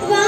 不帮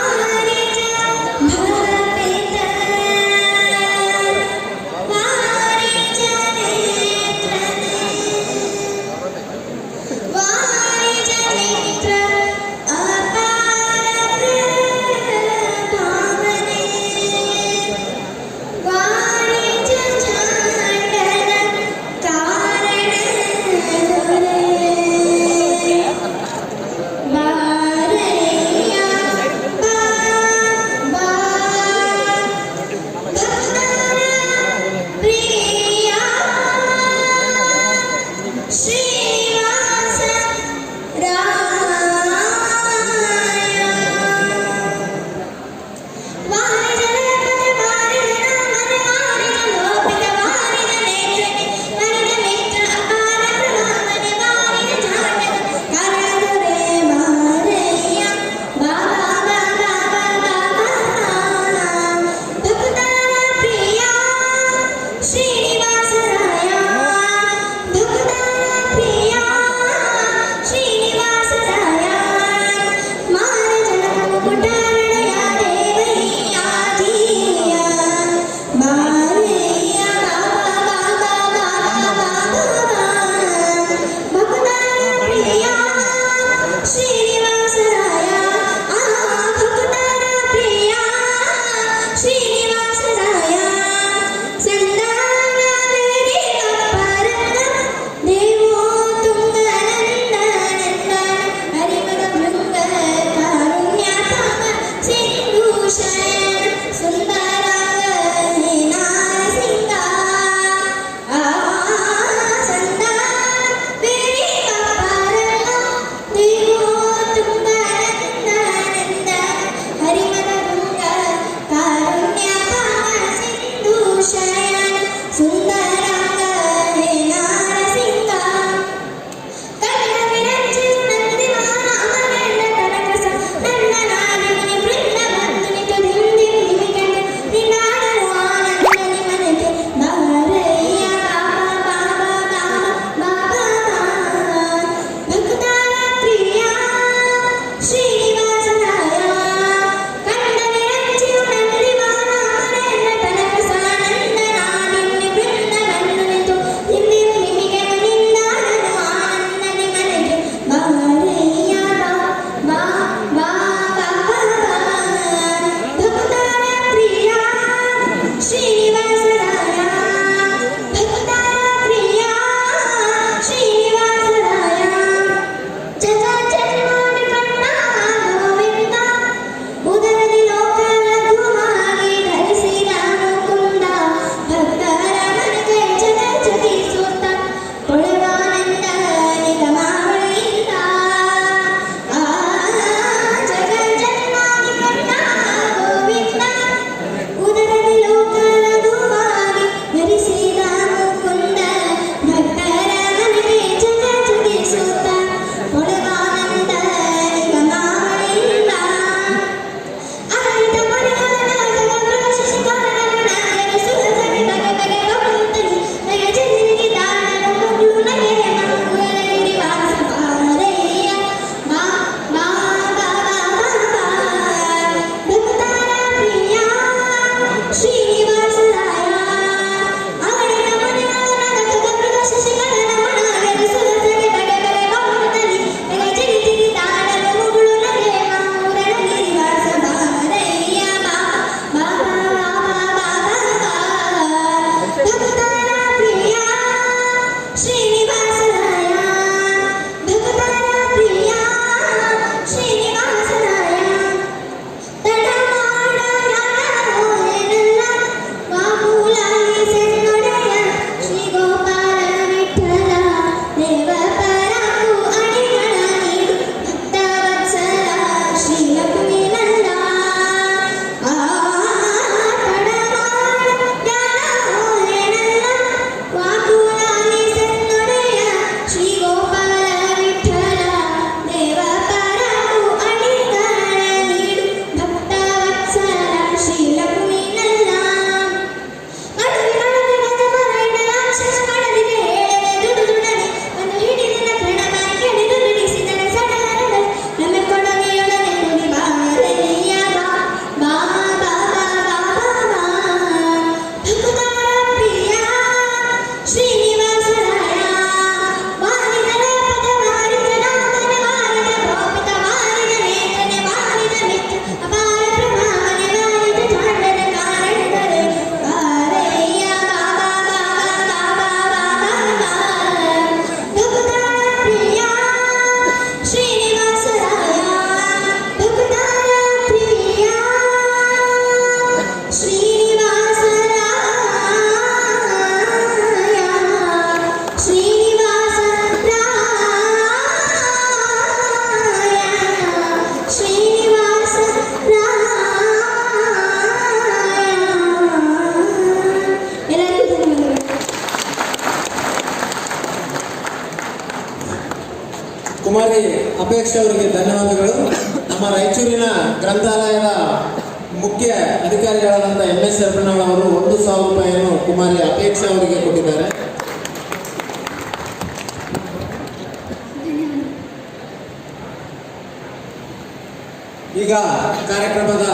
ಕುಮಾರಿ ಅಪೇಕ್ಷ ಅವರಿಗೆ ಧನ್ಯವಾದಗಳು. ನಮ್ಮ ರಾಯಚೂರಿನ ಗ್ರಂಥಾಲಯದ ಮುಖ್ಯ ಅಧಿಕಾರಿಗಳಾದಂಥ ಎಂ ಎಸ್ ಅವರು ಒಂದು ಸಾವಿರ ರೂಪಾಯಿಯನ್ನು ಕುಮಾರಿ ಅಪೇಕ್ಷ ಅವರಿಗೆ ಕೊಟ್ಟಿದ್ದಾರೆ. ಈಗ ಕಾರ್ಯಕ್ರಮದ